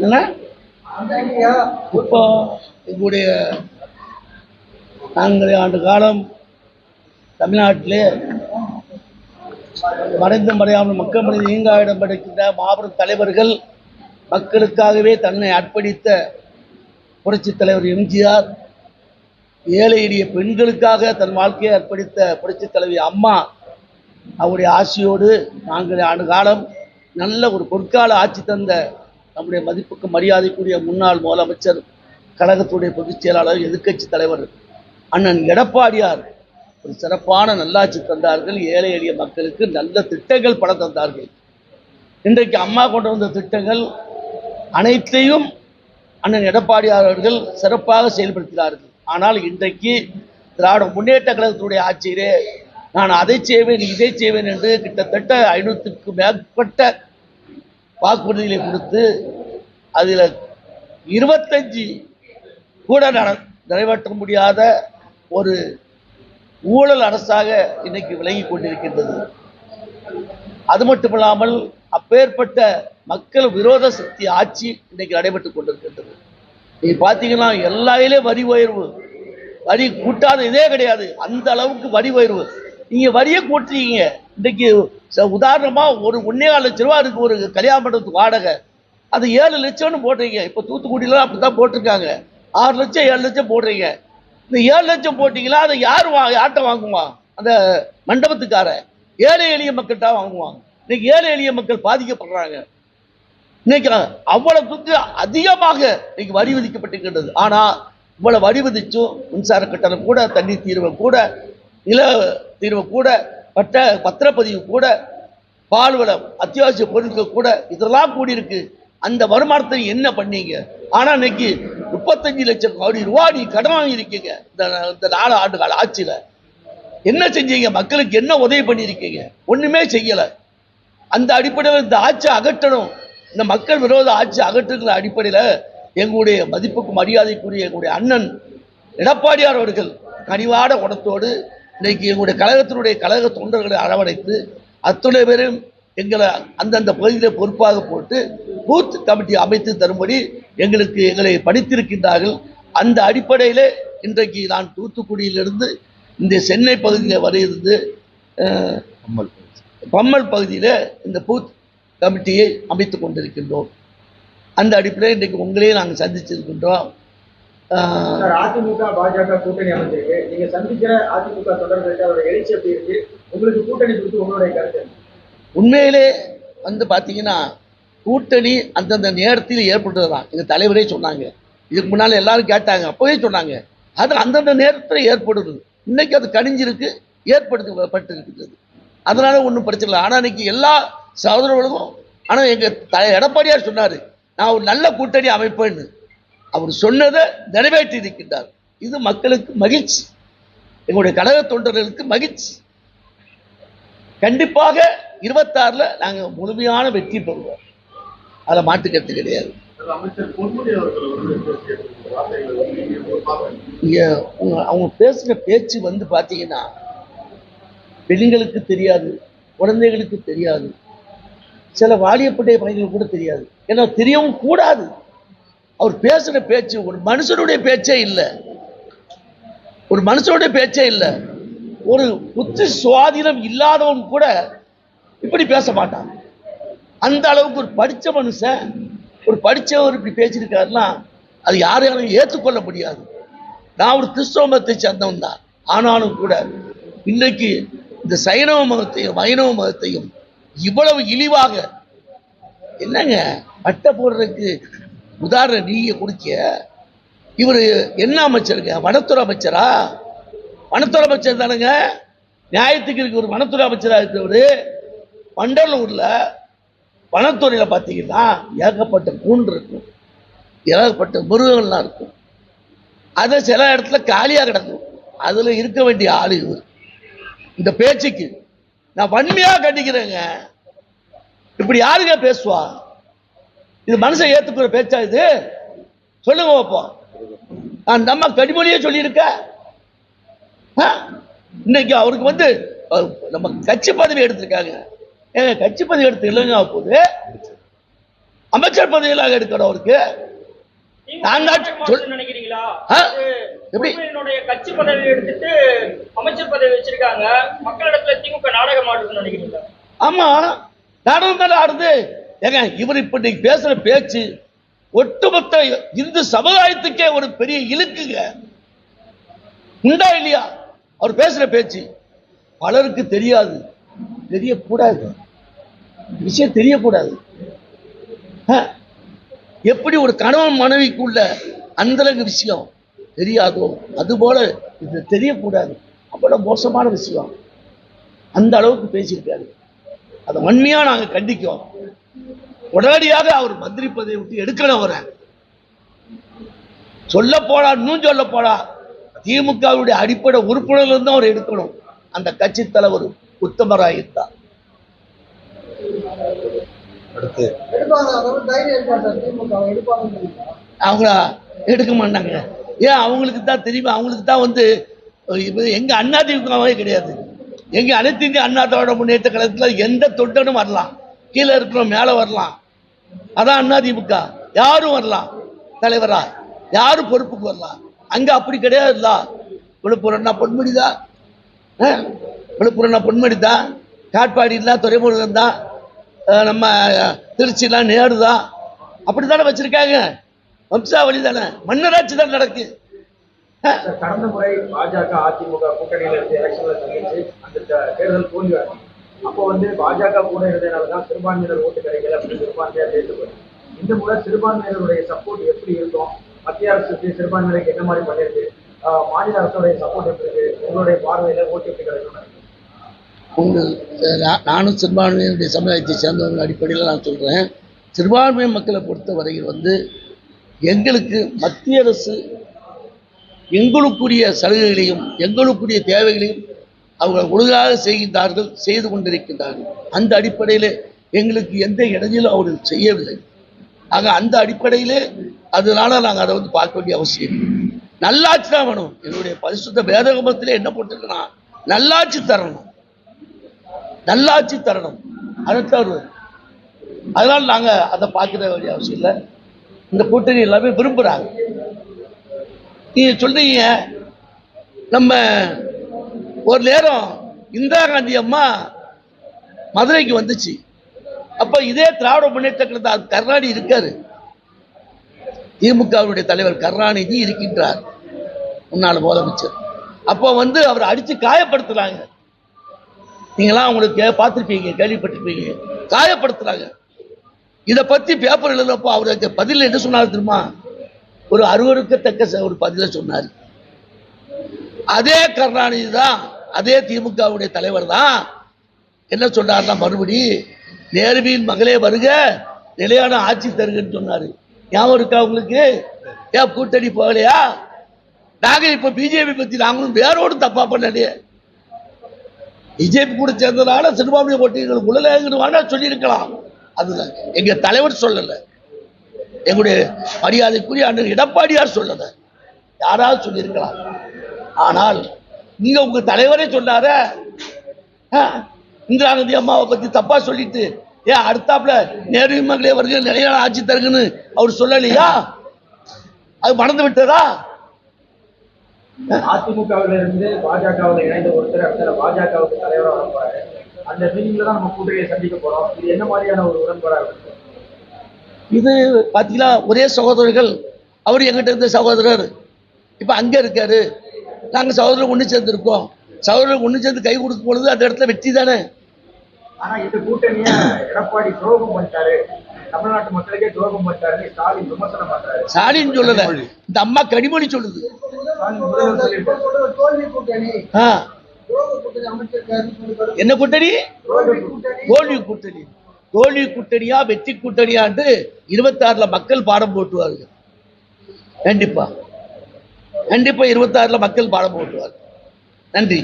என்ன? இப்போ எங்களுடைய நான்கு ஆண்டு காலம் தமிழ்நாட்டிலே மறைந்து மறையாமல் மக்கள் மனித ஈங்காயிடம் படைக்கின்ற மாபெரும் தலைவர்கள் மக்களுக்காகவே தன்னை அர்ப்பணித்த புரட்சித் தலைவர் எம்ஜிஆர் ஏழை எளிய பெண்களுக்காக தன் வாழ்க்கையை அர்ப்பணித்த புரட்சித் தலைவி அம்மா அவருடைய ஆசையோடு நான்கு ஆண்டு காலம் நல்ல ஒரு பொற்கால ஆட்சி தந்த நம்முடைய மதிப்புக்கு மரியாதைக்குரிய முன்னாள் முதலமைச்சர் கழகத்துடைய பொதுச் செயலாளர் எதிர்க்கட்சி தலைவர் அண்ணன் எடப்பாடியார் ஒரு சிறப்பான நல்லாட்சி தந்தார்கள். ஏழை எளிய மக்களுக்கு நல்ல திட்டங்கள் பல தந்தார்கள். இன்றைக்கு அம்மா கொண்டு வந்த திட்டங்கள் அனைத்தையும் அண்ணன் எடப்பாடியார் அவர்கள் சிறப்பாக செயல்படுத்தினார்கள். ஆனால் இன்றைக்கு திராவிட முன்னேற்ற கழகத்துடைய ஆட்சியிலே நான் அதை செய்வேன் இதை செய்வேன் என்று கிட்டத்தட்ட ஐநூற்றுக்கு மேற்பட்ட வாக்குறுதிகளை கொடுத்து அதில் இருபத்தஞ்சி கூட நட நிறைவேற்ற முடியாத ஒரு ஊழல் அரசாக இன்னைக்கு விளங்கி கொண்டிருக்கின்றது. அது மட்டுமில்லாமல் அப்பேற்பட்ட மக்கள் விரோத சக்தி ஆட்சி இன்னைக்கு நடைபெற்றுக் கொண்டிருக்கின்றது. நீ பார்த்தீங்கன்னா எல்லா வரி உயர்வு. வரி கூட்டாத இதே கிடையாது. அந்த அளவுக்கு வரி உயர்வு. நீங்கள் வரியை கூட்டுறீங்க இன்றைக்கு ச- ஒரு ஒன்றே ஆறு லட்ச ரூபா இருக்குது ஒரு கல்யாண மண்டபத்துக்கு வாடகை. அது ஏழு லட்சம்னு போடுறீங்க இப்போ தூத்துக்குடியிலாம் அப்படி தான் போட்டிருக்காங்க. ஆறு லட்சம் ஏழு லட்சம் போடுறீங்க. இந்த ஏழு லட்சம் போட்டிங்கன்னா அதை யார் வா யார்கிட்ட வாங்குவான் அந்த மண்டபத்துக்காரன். ஏழை எளிய மக்கள்கிட்ட வாங்குவாங்க இன்னைக்கு ஏழை எளிய மக்கள் பாதிக்கப்படுறாங்க. இன்னைக்கு அவ்வளவுக்கு அதிகமாக இன்னைக்கு வரி விதிக்கப்பட்டிருக்கின்றது. ஆனால் இவ்வளவு வரி விதிச்சும் மின்சார கட்டணம் கூட தண்ணீர் தீர்வை கூட நில தீர்வு கூட பட்ட பத்திரப்பதிவு கூட பால் வளம் அத்தியாவசிய பொருட்கள் கூட இதெல்லாம் கூடியிருக்கு. அந்த வருமானத்தை என்ன பண்ணீங்க? ஆனால் இன்னைக்கு முப்பத்தஞ்சு லட்சம் கோடி ரூபா நீ கடன் வாங்கியிருக்கீங்க. இந்த இந்த நாலு ஆண்டு கால ஆட்சியில். என்ன செஞ்சீங்க? மக்களுக்கு என்ன உதவி பண்ணியிருக்கீங்க? ஒன்றுமே செய்யலை. அந்த அடிப்படையில் இந்த ஆட்சி அகற்றணும். இந்த மக்கள் விரோத ஆட்சி அகற்றுங்கிற அடிப்படையில் எங்களுடைய மதிப்புக்கு மரியாதைக்குரிய எங்களுடைய அண்ணன் எடப்பாடியார் அவர்கள் கனிவாட குணத்தோடு இன்றைக்கு எங்களுடைய கழகத்தினுடைய கழக தொண்டர்களை அரவணைத்து அத்துணை பேரும் எங்களை அந்தந்த பகுதியில் பொறுப்பாக போட்டு பூத் கமிட்டி அமைத்து தரும்படி எங்களுக்கு எங்களை படித்திருக்கின்றார்கள். அந்த அடிப்படையில் இன்றைக்கு நான் தூத்துக்குடியிலிருந்து இந்த சென்னை பகுதியில் வரையிருந்து பம்மல் பகுதியில் இந்த பூத் கமிட்டியை அமைத்து கொண்டிருக்கின்றோம். அந்த அடிப்படையில் இன்றைக்கு உங்களையும் நாங்கள் சந்திச்சிருக்கின்றோம். அதிமுக பாஜக கூட்டணி அமைஞ்சிருக்கு. நீங்க சந்திக்கிற அதிமுக தொடர்பு அவரோட எழுச்சி எப்படி இருக்கு? உங்களுக்கு கூட்டணி குறித்து உங்களுடைய கருத்து? உண்மையிலே வந்து பார்த்தீங்கன்னா கூட்டணி அந்தந்த நேரத்தில் ஏற்பட்டது தான் எங்கள் தலைவரே சொன்னாங்க. இதுக்கு முன்னால் எல்லாரும் கேட்டாங்க. அப்போவே சொன்னாங்க. அது அந்தந்த நேரத்தில் ஏற்படுது. இன்னைக்கு அது கணிஞ்சிருக்கு ஏற்படுத்தப்பட்டு இருக்குது அதனால ஒன்றும் பிரச்சனை இல்லை. ஆனால் இன்னைக்கு எல்லா சகோதரர்களுக்கும் ஆனால் எங்கள் த எடப்பாடியார் சொன்னார் நான் ஒரு நல்ல கூட்டணி அமைப்பேன்னு. அவர் சொன்னதை நிறைவேற்றி இருக்கின்றார் இது மக்களுக்கு மகிழ்ச்சி. எங்களுடைய கழக தொண்டர்களுக்கு மகிழ்ச்சி. கண்டிப்பாக இருபத்தாறுல நாங்க முழுமையான வெற்றி பெறுவோம். அதில் மாற்றுக்கருத்து கிடையாது. அவங்க பேசுகிற பேச்சு வந்து பார்த்தீங்கன்னா பெண்களுக்கு தெரியாது குழந்தைகளுக்கு தெரியாது. சில வாலியப்படைய பையங்களுக்கு கூட தெரியாது. ஏன்னா தெரியவும் கூடாது. அவர் பேசுகிற பேச்சு ஒரு மனுஷனுடைய பேச்சே இல்லை. ஒரு மனுஷனுடைய பேச்சே இல்லை. ஒரு புத்தி சுவாதீனம் இல்லாதவன் கூட இப்படி பேச மாட்டான். அந்த அளவுக்கு ஒரு படிச்ச மனுஷன் ஒரு படிச்சவர் இப்படி பேசியிருக்காருன்னா அது யாரையாலும் ஏற்றுக்கொள்ள முடியாது. நான் ஒரு கிறிஸ்தவ மதத்தை சேர்ந்தவன் தான். ஆனாலும் கூட இன்னைக்கு இந்த சைனவ மதத்தையும் வைணவ மதத்தையும் இவ்வளவு இழிவாக என்னங்க பட்டை போடுறதுக்கு உதாரண நீயை குடிக்க. இவர் என்ன அமைச்சருங்க? வனத்துறை அமைச்சரா? வனத்துறை அமைச்சர் தானுங்க. நியாயத்துக்கு இருக்கு ஒரு வனத்துறை அமைச்சராக இருக்கிறவர். வண்டலூரில் வனத்துறையில் பார்த்தீங்கன்னா ஏகப்பட்ட கூண்டு இருக்கும். ஏகப்பட்ட மிருகங்கள்லாம் இருக்கும். அது சில இடத்துல காலியாக கிடக்கும். அதில் இருக்க வேண்டிய ஆள் இவர். இந்த பேச்சுக்கு நான் வன்மையாக கண்டிக்கிறேங்க. இப்படி யாருங்க பேசுவா? இது மனுஷன் ஏத்துக்கிற பேச்சா இது? சொல்லுங்க நான் நம்ம கனிமொழியே சொல்லியிருக்க? இன்னைக்கு அவருக்கு வந்து நம்ம கட்சி பதவி எடுத்திருக்காங்க. ஏங்க கட்சி பதவி எடுத்து இல்லைங்க போது அமைச்சர் பதவியிலாக எடுக்கணும் அவருக்கு. நினைக்கிறீங்களா? எப்படி? கட்சி பதவி எடுத்துட்டு அமைச்சர் பதவி வச்சிருக்காங்க. மக்களிடத்துல திமுக நாடகம் ஆடுதுன்னு நினைக்கிறீங்களா? ஆமா. நாடகம் தானே ஆடுது. ஏங்க இவர் இப்ப நீங்க பேசுற பேச்சு ஒட்டுமொத்த இந்து சமுதாயத்துக்கே ஒரு பெரிய இழுக்குங்க. உண்டா இல்லையா? அவர் பேசுற பேச்சு பலருக்கு தெரியாது. தெரியக்கூடாது. விஷயம் தெரியக்கூடாது. எப்படி ஒரு கணவன் மனைவிக்குள்ள அந்தரங்க விஷயம் தெரியாதோ அதுபோல இது தெரியக்கூடாது. அவ்வளவு மோசமான விஷயம். அந்த அளவுக்கு பேசியிருக்காரு. அதை வன்மையாக நாங்க கண்டிக்கிறோம். உடனடியாக அவர் மந்திரி பதவி விட்டு எடுக்கணும் அவரை. சொல்ல போடா இன்னும் சொல்ல போடா. திமுகவுடைய அடிப்படை உறுப்பினர்ல இருந்து அவர் எடுக்கணும். அந்த கட்சி தலைவர் உத்தமராய் இருந்தார் அடுத்து. அவங்க எடுக்க மாட்டாங்க. ஏன் அவங்களுக்கு தான் தெரியுமா? அவங்களுக்கு தான் வந்து எங்க அண்ணா திமுகவே கிடையாது. எங்க அனைத்து இந்திய அண்ணா திராவிட முன்னேற்ற கழகத்தில் எந்த தொண்டனும் வரலாம். கீழே இருக்கிறோம் மேலே வரலாம். அதான் அண்ணா திமுக. யாரும் வரலாம் தலைவரா? யாரும் பொறுப்புக்கு வரலாம். அங்க அப்படி கிடையாதுல்ல. விழுப்புரம்னா பொன்முடி விழுப்புரம்னா பொன்முடி தான் காட்பாடிலாம் துறைமுருகன் தான் நம்ம திருச்சிலாம் நேரு தான் அப்படி தானே வச்சிருக்காங்க. வம்சாவளி தானே. மன்னராட்சி தான் நடக்கு. கடந்த முறை பாஜக அதிமுக கூட்டணியில் இருந்து எலெக்ஷன்ல சந்திச்சு அந்த தேர்தல் தோல்வி அப்போ வந்து பாஜக கூட இருந்ததுனாலதான் சிறுபான்மையினர் ஓட்டு கிடைக்கல அப்படின்னு சிறுபான்மையார் பேசப்படும். இந்த முறை சிறுபான்மையினருடைய சப்போர்ட் எப்படி இருக்கும்? மத்திய அரசுக்கு சிறுபான்மையினருக்கு என்ன மாதிரி பண்ணிருக்கு? மாநில அரசுடைய சப்போர்ட் எப்படி இருக்கு? உங்களுடைய பார்வையில ஓட்டு எப்படி கிடைக்கும் உங்கள் நானும் சிறுபான்மையினுடைய சமுதாயத்தை சேர்ந்தவங்க அடிப்படையில் நான் சொல்கிறேன் சிறுபான்மை மக்களை பொறுத்த வரையில் வந்து எங்களுக்கு மத்திய அரசு எங்களுக்குரிய சலுகைகளையும் எங்களுக்குரிய தேவைகளையும் அவர்கள் ஒழுங்காக செய்கின்றார்கள் செய்து கொண்டிருக்கின்றார்கள். அந்த அடிப்படையில் எங்களுக்கு எந்த இடையிலும் அவர்கள் செய்யவில்லை. ஆக அந்த அடிப்படையிலே அதனால நாங்கள் அதை வந்து பார்க்க வேண்டிய அவசியம் நல்லாட்சி தான் வேணும். என்னுடைய பரிசுத்த வேதகமத்தில் என்ன போட்டிருக்குன்னா நல்லாட்சி தரணும். நல்லாட்சி தரணும். அடுத்தவர் அதனால் நாங்க அதை பார்க்கிற வேண்டிய அவசியம் இல்லை. இந்த கூட்டணி எல்லாமே விரும்புறாங்க. நீங்கள் சொல்றீங்க நம்ம ஒரு நேரம் இந்திரா காந்தி அம்மா மதுரைக்கு வந்துச்சு. அப்ப இதே திராவிட முன்னேற்ற கழக கருணாநிதி இருக்காரு. திமுகவினுடைய தலைவர் கருணாநிதி இருக்கின்றார். முன்னாள் முதலமைச்சர். அப்போ வந்து அவர் அடிச்சு காயப்படுத்துறாங்க. நீங்களாம் அவங்களுக்கு பார்த்துருப்பீங்க கேள்விப்பட்டிருப்பீங்க. காயப்படுத்துறாங்க. இதை பத்தி பேப்பர் எழுதுறப்போ அவருக்கு பதில் என்ன சொன்னார் தெரியுமா? ஒரு அருவருக்கத்தக்க ஒரு பதிலை சொன்னார். அதே கருணாநிதி தான் அதே திமுகவுடைய தலைவர் தான். என்ன சொன்னார்னா மறுபடி நேருவின் மகளே வருக நிலையான ஆட்சி தருகன்னு சொன்னாரு. ஞாபகம் இருக்கா உங்களுக்கு? ஏன் கூட்டணி போகலையா? நாங்கள் இப்ப பிஜேபி பத்தி நாங்களும் வேறோடு தப்பா பண்ணலையே. பிஜேபி கூட சேர்ந்ததுனால சிறுபான்மை ஓட்டுகள் உடலேங்கன்னு சொல்லியிருக்கலாம். அதுதான் எங்க தலைவர் சொல்லல. எங்களுடைய மரியாதைக்குரிய அண்ணன் எடப்பாடியார் சொல்லலை. யாராவது சொல்லியிருக்கலாம். ஆனால் நீங்க உங்க தலைவரே சொன்னாரே ஆ, இந்திரா காந்தி அம்மாவை பத்தி தப்பா சொல்லிட்டு ஏன் அடுத்தாப்புல நேரு மகளே வருகிற நிலையான ஆட்சி தருங்கன்னு அவர் சொல்லலையா? அது மறந்து விட்டதா? அதிமுகவில இருந்து பாஜகவில் இணைந்த ஒருத்தர் அடுத்த பாஜகவுக்கு தலைவராக வர போறாரு. அந்த மீட்டிங்ல தான் நம்ம கூட்டணியை சந்திக்க போறோம். இது என்ன மாதிரியான ஒரு உடன்பாடாக இது பார்த்தீங்களா ஒரே சகோதரர்கள் அவர் எங்கிட்ட இருந்த சகோதரர் இப்போ அங்கே இருக்காரு. நாங்கள் சகோதரர் ஒன்று சேர்ந்துருக்கோம். சகோதரர் ஒன்று சேர்ந்து கை கொடுக்கும் பொழுது அந்த இடத்துல வெற்றி தானே? ஆனா இந்த கூட்டணிய எடப்பாடி துரோகம் பண்ணிட்டாரு. தமிழ்நாட்டு மக்களுக்கே துரோகம் பண்ணிட்டாருன்னு ஸ்டாலின் விமர்சனம் பண்றாரு. ஸ்டாலின் சொல்லல. இந்த அம்மா கனிமொழி சொல்லுது. என்ன கூட்டணி? தோல்வி கூட்டணி. தோல்வி கூட்டணி. தோல்வி கூட்டணியா வெற்றி கூட்டணியாண்டு இருபத்தாறுல மக்கள் பாடம் போட்டுவார்கள். கண்டிப்பா. கண்டிப்பா இருபத்தாறுல மக்கள் பாடம் போட்டுவார் நன்றி.